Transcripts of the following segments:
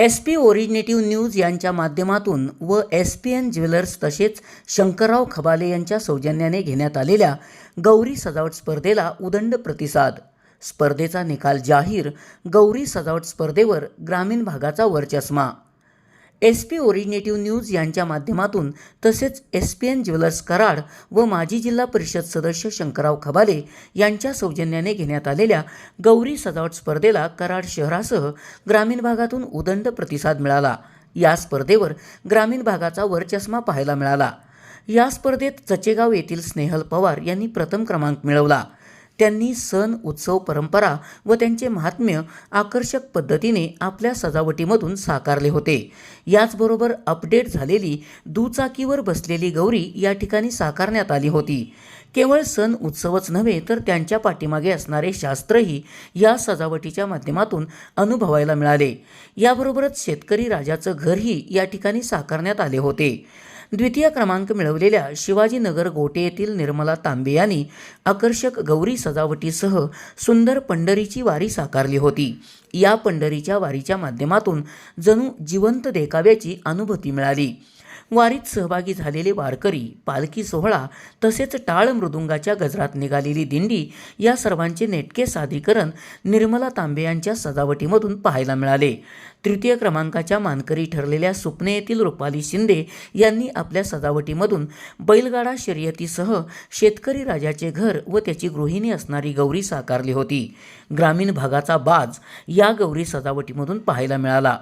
S P originative news यांच्या माध्यमातून व एस पी एन ज्वेलर्स तसेच शंकरराव खबाले यांच्या सौजन्याने घेण्यात आलेल्या गौरी सजावट स्पर्धेला उदंड प्रतिसाद. स्पर्धेचा निकाल जाहीर गौरी सजावट स्पर्धेवर ग्रामीण भागाचा वरचष्मा एस पी ओरिजिनेटिव्ह न्यूज यांच्या माध्यमातून तसेच S P N jewellers Karad व माजी जिल्हा परिषद सदस्य शंकरराव खबाले यांच्या सौजन्याने घेण्यात आलेल्या गौरी सजावट स्पर्धेला कराड शहरासह ग्रामीण भागातून उदंड प्रतिसाद मिळाला. या स्पर्धेवर ग्रामीण भागाचा वरचष्मा पाहायला मिळाला. या स्पर्धेत चचेगाव येथील स्नेहल पवार यांनी प्रथम क्रमांक मिळवला. त्यांनी सण उत्सव परंपरा व त्यांचे महात्म्य आकर्षक पद्धतीने आपल्या सजावटीमधून साकारले होते. याचबरोबर अपडेट झालेली दुचाकीवर बसलेली गौरी या ठिकाणी साकारण्यात आली होती. केवळ सण उत्सवच नव्हे तर त्यांच्या पाठीमागे असणारे शास्त्रही या सजावटीच्या माध्यमातून अनुभवायला मिळाले. याबरोबरच शेतकरी राजाचं घरही या ठिकाणी साकारण्यात आले होते. द्वितीय क्रमांक मिळवलेल्या शिवाजीनगर गोटे येथील निर्मला तांबे यांनी आकर्षक गौरी सजावटीसह सुंदर पंढरीची वारी साकारली होती. या पंढरीच्या वारीच्या माध्यमातून जणू जिवंत देखाव्याची अनुभूती मिळाली. वारीत सहभागी झालेले वारकरी पालखी सोहळा तसेच टाळ मृदुंगाच्या गजरात निघालेली दिंडी या सर्वांचे नेटके साधीकरण निर्मला तांबे यांच्या सजावटीमधून पाहायला मिळाले. तृतीय क्रमांकाच्या मानकरी ठरलेल्या सुपने येथील रुपाली शिंदे यांनी आपल्या सजावटीमधून बैलगाडा शर्यतीसह शेतकरी राजाचे घर व त्याची गृहिणी असणारी गौरी साकारली होती. ग्रामीण भागाचा बाज या गौरी सजावटीमधून पाहायला मिळाला.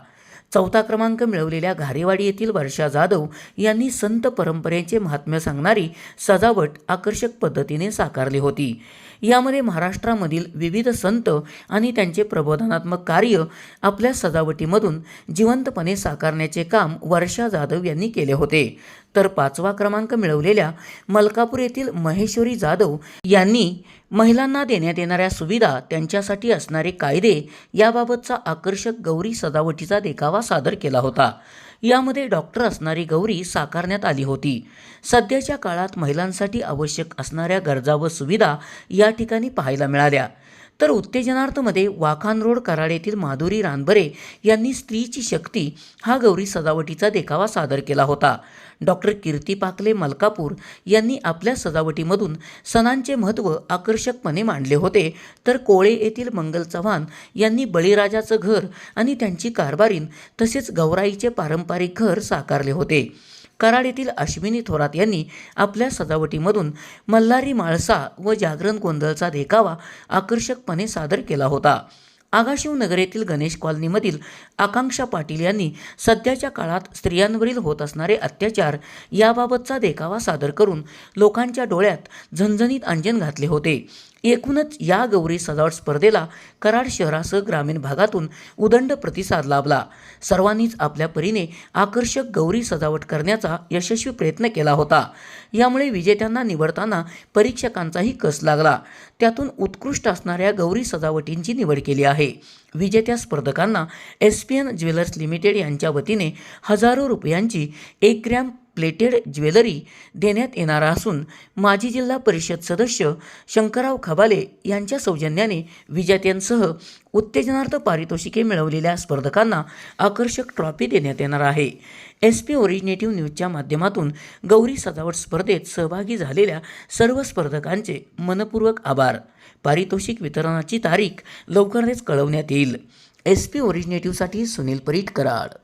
चौथा क्रमांक मिळवलेल्या घारेवाडी येथील वर्षा जाधव यांनी संत परंपरेचे महात्म्य सांगणारी सजावट आकर्षक पद्धतीने साकारली होती. यामध्ये महाराष्ट्रामधील विविध संत आणि त्यांचे प्रबोधनात्मक कार्य आपल्या सजावटीमधून जिवंतपणे साकारण्याचे काम वर्षा जाधव यांनी केले होते. तर पाचवा क्रमांक मिळवलेल्या मलकापूर येथील महेश्वरी जाधव यांनी महिलांना देण्यात येणाऱ्या सुविधा त्यांच्यासाठी असणारे कायदे याबाबतचा आकर्षक गौरी सजावटीचा देखावा सादर केला होता. यामध्ये डॉक्टर असणारी गौरी साकारण्यात आली होती. सध्याच्या काळात महिलांसाठी आवश्यक असणाऱ्या गरजा व सुविधा या ठिकाणी पाहायला मिळाल्या. तर उत्तेजनार्थमध्ये वाखान रोड कराड येथील माधुरी रानबरे यांनी स्त्रीची शक्ती हा गौरी सजावटीचा देखावा सादर केला होता. डॉक्टर कीर्ती पाकले मलकापूर यांनी आपल्या सजावटीमधून सणांचे महत्त्व आकर्षकपणे मांडले होते. तर कोळे येथील मंगल चव्हाण यांनी बळीराजाचं घर आणि त्यांची कारबारीन तसेच गौराईचे पारंपरिक घर साकारले होते. कराड येथील अश्विनी थोरात यांनी आपल्या सजावटीमधून मल्हारी माळसा व जागरण गोंधळचा देखावा आकर्षकपणे सादर केला होता. आगाशिव येथील गणेश कॉलनीमधील आकांक्षा पाटील यांनी सध्याच्या काळात स्त्रियांवरील होत असणारे अत्याचार याबाबतचा देखावा सादर करून लोकांच्या डोळ्यात झणझणीत अंजन घातले होते. एकूणच या गौरी सजावट स्पर्धेला कराड शहरासह ग्रामीण भागातून उदंड प्रतिसाद लाभला. सर्वांनीच आपल्या परीने आकर्षक गौरी सजावट करण्याचा यशस्वी प्रयत्न केला होता. यामुळे विजेत्यांना निवडताना परीक्षकांचाही कस लागला. त्यातून उत्कृष्ट असणाऱ्या गौरी सजावटींची निवड केली आहे. आहे. विजेत्या स्पर्धकांना S P N jewellers limited यांच्या वतीने हजारो रुपयांची एक ग्रॅम प्लेटेड ज्वेलरी देण्यात येणार असून माजी जिल्हा परिषद सदस्य शंकरराव खबाले यांच्या सौजन्याने विजेत्यांसह उत्तेजनार्थ पारितोषिके मिळवलेल्या स्पर्धकांना आकर्षक ट्रॉफी देण्यात येणार आहे. एस पी ओरिजिनेटिव्ह न्यूजच्या माध्यमातून गौरी सजावट स्पर्धेत सहभागी झालेल्या सर्व स्पर्धकांचे मनपूर्वक आभार. पारितोषिक वितरणाची तारीख लवकरच कळवण्यात येईल. एस पी ओरिजिनेटिव्हसाठी सुनील परीट कराड